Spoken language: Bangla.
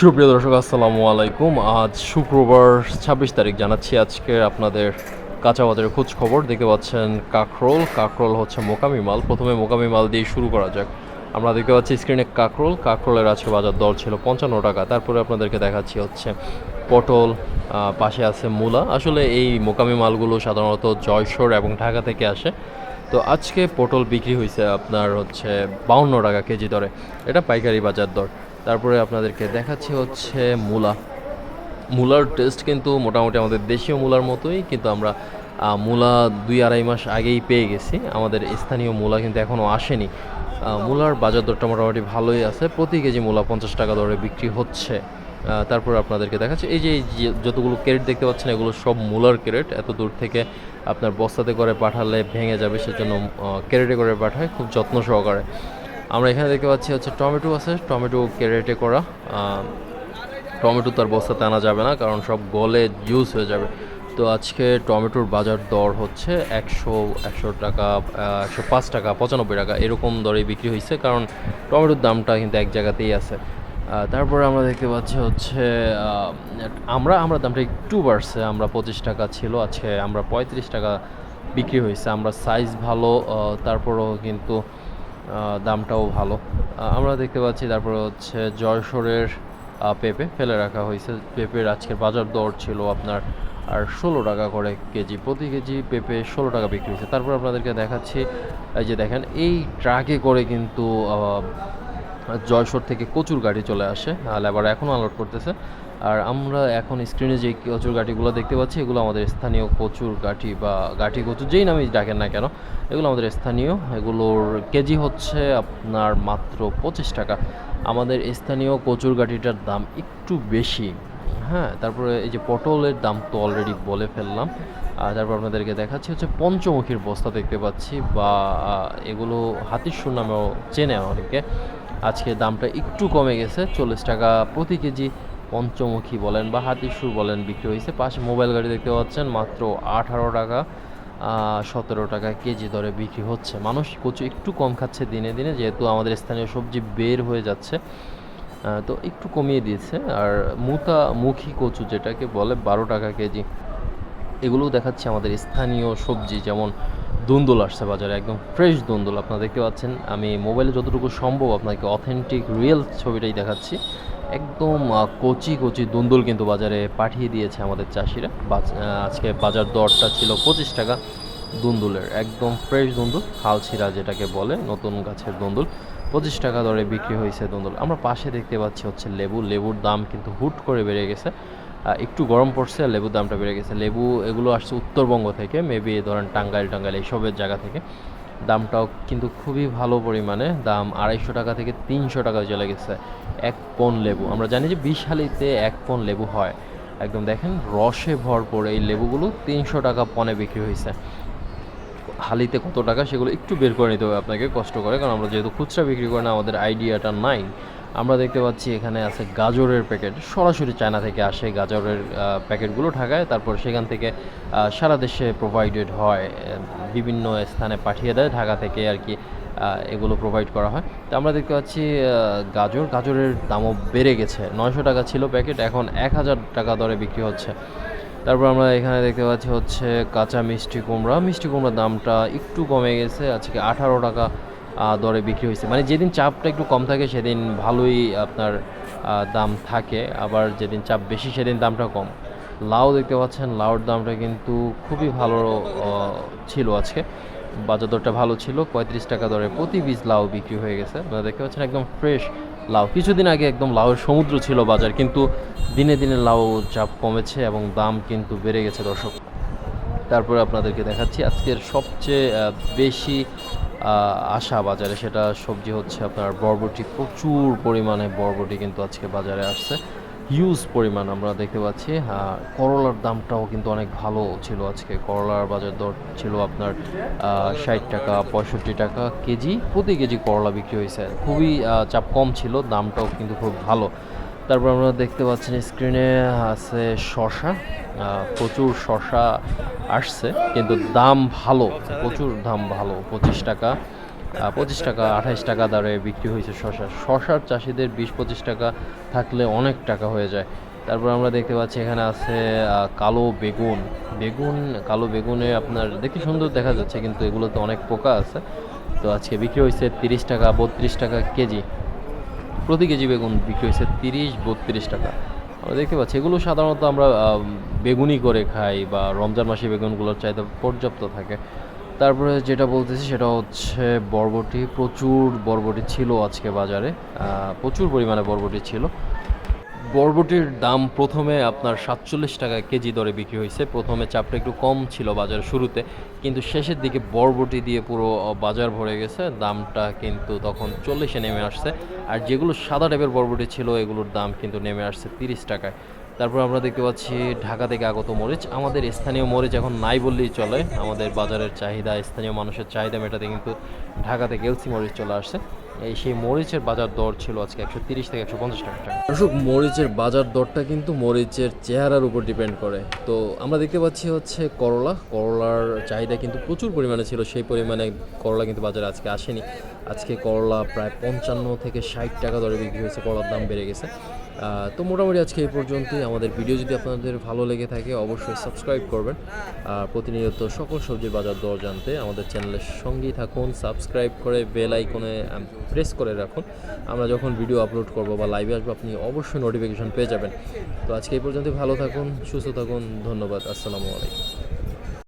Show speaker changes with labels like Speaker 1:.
Speaker 1: সুপ্রিয় দর্শক, আসসালামু আলাইকুম। আজ শুক্রবার ছাব্বিশ তারিখ জানাচ্ছি আজকে আপনাদের কাঁচা বাজারের খোঁজ খবর। দেখতে পাচ্ছেন কাকরোল। কাকরোল হচ্ছে মোকামি মাল। প্রথমে মোকামি মাল দিয়ে শুরু করা যাক। আমরা দেখতে পাচ্ছি স্ক্রিনে কাকরোল। কাকরোলের আজকে বাজার দর ছিল পঞ্চান্ন টাকা। তারপরে আপনাদেরকে দেখাচ্ছি হচ্ছে পটল পাশে আছে মূলা। আসলে এই মোকামি মালগুলো সাধারণত জয়সর এবং ঢাকা থেকে আসে। তো আজকে পটল বিক্রি হয়েছে আপনার হচ্ছে বাউন্ন টাকা কেজি দরে। এটা পাইকারি বাজার দর। তারপরে আপনাদেরকে দেখাচ্ছি হচ্ছে মূলা। মূলার টেস্ট কিন্তু মোটামুটি আমাদের দেশীয় মূলার মতোই, কিন্তু আমরা মূলা দুই আড়াই মাস আগেই পেয়ে গেছি। আমাদের স্থানীয় মূলা কিন্তু এখনও আসেনি। মূলার বাজার দরটা মোটামুটি ভালোই আছে। প্রতি কেজি মূলা পঞ্চাশ টাকা দরে বিক্রি হচ্ছে। তারপর আপনাদেরকে দেখাচ্ছি, এই যে যতগুলো ক্যারেট দেখতে পাচ্ছেন, এগুলো সব মূলার ক্যারেট। এত দূর থেকে আপনার বস্তাতে করে পাঠালে ভেঙে যাবে, সেজন্য ক্যারেটে করে পাঠায়, খুব যত্ন সহকারে। আমরা এখানে দেখতে পাচ্ছি হচ্ছে টমেটো আছে, টমেটো ক্যারেটে করা। টমেটো তার বস্তাতে আনা যাবে না, কারণ সব গলে জুস হয়ে যাবে। তো আজকে টমেটোর বাজার দর হচ্ছে একশো একশো টাকা একশো পাঁচ টাকা, পঁচানব্বই টাকা, এরকম দরে বিক্রি হয়েছে, কারণ টমেটোর দামটা কিন্তু এক জায়গাতেই আছে। তারপরে আমরা দেখতে পাচ্ছি হচ্ছে আমরা আমরা দামটা একটু বাড়ছে, আমরা পঁচিশ টাকা ছিল, আজকে আমরা পঁয়ত্রিশ টাকা বিক্রি হয়েছে, আমরা সাইজ ভালো তারপরও কিন্তু দামটাও ভালো। আমরা দেখতে পাচ্ছি তারপর হচ্ছে জয়সরের পেঁপে ফেলে রাখা হয়েছে। পেঁপের আজকের বাজার দর ছিল আপনার, আর ষোলো টাকা করে কেজি, প্রতি কেজি পেঁপে ষোলো টাকা বিক্রি হয়েছে। তারপর আপনাদেরকে দেখাচ্ছি, এই যে দেখেন, এই ট্রাকে করে কিন্তু জয়সর থেকে কচুর গাড়ি চলে আসে লেবার এখনও আনলোড করতেছে। আর আমরা এখন স্ক্রিনে যে কচুর গাঠিগুলো দেখতে পাচ্ছি, এগুলো আমাদের স্থানীয় কচুর গাঠি বা গাঠি কচুর যেই নামে ডাকেন না কেন, এগুলো আমাদের স্থানীয়। এগুলোর কেজি হচ্ছে আপনার মাত্র পঁচিশ টাকা। আমাদের স্থানীয় কচুর গাঠিটার দাম একটু বেশি। হ্যাঁ তারপরে এই যে পটলের দাম তো অলরেডি বলে ফেললাম। আর তারপর আপনাদেরকে দেখাচ্ছি হচ্ছে পঞ্চমুখীর বস্তা দেখতে পাচ্ছি বা এগুলো হাতির নামেও চেনে অনেকে। আজকে দামটা একটু কমে গেছে, চল্লিশ টাকা প্রতি কেজি পঞ্চমুখী বলেন বা হাতিসুর বলেন বিক্রি হয়েছে। পাশে মোবাইল গাড়ি দেখতে পাচ্ছেন, মাত্র আঠারো টাকা সতেরো টাকা কেজি দরে বিক্রি হচ্ছে। মানুষ কচু একটু কম খাচ্ছে দিনে দিনে, যেহেতু আমাদের স্থানীয় সবজি বের হয়ে যাচ্ছে তো একটু কমিয়ে দিয়েছে। আর মুতা মুখী কচু যেটাকে বলে, বারো টাকা কেজি, এগুলোও দেখাচ্ছে আমাদের স্থানীয় সবজি, যেমন দুন্দুল আসছে বাজারে, একদম ফ্রেশ দুন্দুল আপনারা দেখতে পাচ্ছেন। আমি মোবাইলে যতটুকু সম্ভব আপনাকে অথেন্টিক রিয়েল ছবিটাই দেখাচ্ছি। একদম কচি কচি দুন্দুল কিন্তু বাজারে পাঠিয়ে দিয়েছে আমাদের চাষিরা। আজকে বাজার দরটা ছিল পঁচিশ টাকা দুন্দুলের, একদম ফ্রেশ দুন্দুল হালছিরা যেটাকে বলে, নতুন গাছের দুন্দুল। পঁচিশ টাকা দরে বিক্রি হয়েছে দুন্দুল। আমরা পাশে দেখতে পাচ্ছি হচ্ছে লেবু, লেবুর দাম কিন্তু হুট করে বেড়ে গেছে। একটু গরম পড়ছে আর লেবুর দামটা বেড়ে গেছে। লেবু এগুলো আসছে উত্তরবঙ্গ থেকে মেবি ধরেন টাঙ্গাইল টাঙ্গাইল, এইসবের জায়গা থেকে। দামটাও কিন্তু খুবই ভালো পরিমাণে, দাম আড়াইশো টাকা থেকে তিনশো টাকা চলে গেছে এক পন লেবু। আমরা জানি যে বিশালিতে এক পন লেবু হয়। একদম দেখেন, রসে ভরপুর এই লেবুগুলো তিনশো টাকা পনে বিক্রি হয়েছে। হালিতে কত টাকা সেগুলো একটু বের করে নিতে হবে আপনাকে, কষ্ট করে, কারণ আমরা যেহেতু খুচরা বিক্রি করি না, আমাদের আইডিয়াটা নাই। আমরা দেখতে পাচ্ছি এখানে আছে গাজরের প্যাকেট। সরাসরি চায়না থেকে আসে গাজরের প্যাকেটগুলো ঢাকায়। তারপর সেখান থেকে সারা দেশে প্রোভাইডেড হয় বিভিন্ন স্থানে পাঠিয়ে দেয়। ঢাকা থেকে আর কি এগুলো প্রোভাইড করা হয়। তো আমরা দেখতে পাচ্ছি গাজর, গাজরের দামও বেড়ে গেছে। নয়শো টাকা ছিল প্যাকেট, এখন এক হাজার টাকা দরে বিক্রি হচ্ছে। তারপর আমরা এখানে দেখতে পাচ্ছি হচ্ছে কাঁচা মিষ্টি কুমড়া। মিষ্টি কুমড়ার দামটা একটু কমে গেছে। আজকে আঠারো টাকা দরে বিক্রি হয়েছে। মানে যেদিন চাপটা একটু কম থাকে, সেদিন ভালোই আপনার দাম থাকে। আবার যেদিন চাপ বেশি, সেদিন দামটা কম। লাউ দেখতে পাচ্ছেন, লাউর দামটা কিন্তু খুবই ভালো ছিল আজকে। বাজার দরটা ভালো ছিল, পঁয়ত্রিশ টাকা দরে প্রতি বীজ লাউ বিক্রি হয়ে গেছে। আপনারা দেখতে পাচ্ছেন একদম ফ্রেশ লাউ। কিছুদিন আগে একদম লাউয়ের সমুদ্র ছিল বাজার, কিন্তু দিনে দিনে লাউ চাপ কমেছে এবং দাম কিন্তু বেড়ে গেছে দর্শক। তারপরে আপনাদেরকে দেখাচ্ছি আজকের সবচেয়ে বেশি আশা বাজারে সেটা সবজি হচ্ছে আপনার বরবটি প্রচুর পরিমাণে বরবটি কিন্তু আজকে বাজারে আসছে। হিউজ পরিমাণ আমরা দেখতে পাচ্ছি। আহ, করলার দামটাও কিন্তু অনেক ভালো ছিল আজকে। করলার বাজার দর ছিল আপনার ষাট টাকা পঁয়ষট্টি টাকা কেজি। প্রতি কেজি করলা বিক্রি হয়েছে। খুবই চাপ কম ছিল দামটাও কিন্তু খুব ভালো। তারপর আমরা দেখতে পাচ্ছেন স্ক্রিনে আছে শশা প্রচুর শশা আসছে, কিন্তু দাম ভালো, প্রচুর দাম ভালো, পঁচিশ টাকা পঁচিশ টাকা, আঠাইশ টাকা দরে বিক্রি হয়েছে শশা শশার চাষিদের বিশ, পঁচিশ টাকা থাকলে অনেক টাকা হয়ে যায়। তারপর আমরা দেখতে পাচ্ছি এখানে আছে কালো বেগুন। বেগুন, কালো বেগুনে আপনার দেখতে সুন্দর দেখা যাচ্ছে, কিন্তু এগুলোতে অনেক পোকা আছে। তো আজকে বিক্রি হয়েছে তিরিশ টাকা, বত্রিশ টাকা কেজি। প্রতি কেজি বেগুন বিক্রি হয়েছে তিরিশ, বত্রিশ টাকা। আমরা দেখতে পাচ্ছি, এগুলো সাধারণত আমরা বেগুনি করে খাই বা রমজান মাসে বেগুনগুলোর চাহিদা পর্যাপ্ত থাকে। তারপরে যেটা বলতেছি সেটা হচ্ছে বরবটি, প্রচুর বরবটি ছিল আজকে বাজারে। প্রচুর পরিমাণে বরবটি ছিল। বরবটির দাম প্রথমে আপনার সাতচল্লিশ টাকা কেজি দরে বিক্রি হয়েছে। প্রথমে চাপটা একটু কম ছিল বাজার শুরুতে, কিন্তু শেষের দিকে বরবটি দিয়ে পুরো বাজার ভরে গেছে। দামটা কিন্তু তখন চল্লিশে নেমে আসছে। আর যেগুলো সাদা টাইপের বরবটি ছিল, এগুলোর দাম কিন্তু নেমে আসছে তিরিশ টাকায়। তারপর আমরা দেখতে পাচ্ছি ঢাকা থেকে আগত মরিচ। আমাদের স্থানীয় মরিচ এখন নাই বললেই চলে। আমাদের বাজারের চাহিদা, স্থানীয় মানুষের চাহিদা মেটাতে কিন্তু ঢাকা থেকে এলসি মরিচ চলে আসছে। এই সেই মরিচের বাজার দর ছিল আজকে একশো তিরিশ থেকে একশো পঞ্চাশ টাকা। দর্শক, মরিচের বাজার দরটা কিন্তু মরিচের চেহারার উপর ডিপেন্ড করে। তো আমরা দেখতে পাচ্ছি হচ্ছে করলা। করলার চাহিদা কিন্তু প্রচুর পরিমাণে ছিল, সেই পরিমাণে করলা কিন্তু বাজারে আজকে আসেনি। আজকে করলা প্রায় পঞ্চান্ন থেকে ষাট টাকা দরে বিক্রি হয়েছে, করলার দাম বেড়ে গেছে। তো মোটামুটি আজকে এই পর্যন্তই। আমাদের ভিডিও যদি আপনাদের ভালো লেগে থাকে, অবশ্যই সাবস্ক্রাইব করবেন। আর প্রতিনিয়ত সকল সবজির বাজার দর জানতে আমাদের চ্যানেলের সঙ্গেই থাকুন। সাবস্ক্রাইব করে বেল আইকনে প্রেস করে রাখুন। আমরা যখন ভিডিও আপলোড করব বা লাইভে আসব, আপনি অবশ্যই নোটিফিকেশন পেয়ে যাবেন। তো আজকে এই পর্যন্ত ভালো থাকুন, সুস্থ থাকুন। ধন্যবাদ। আসসালামু আলাইকুম।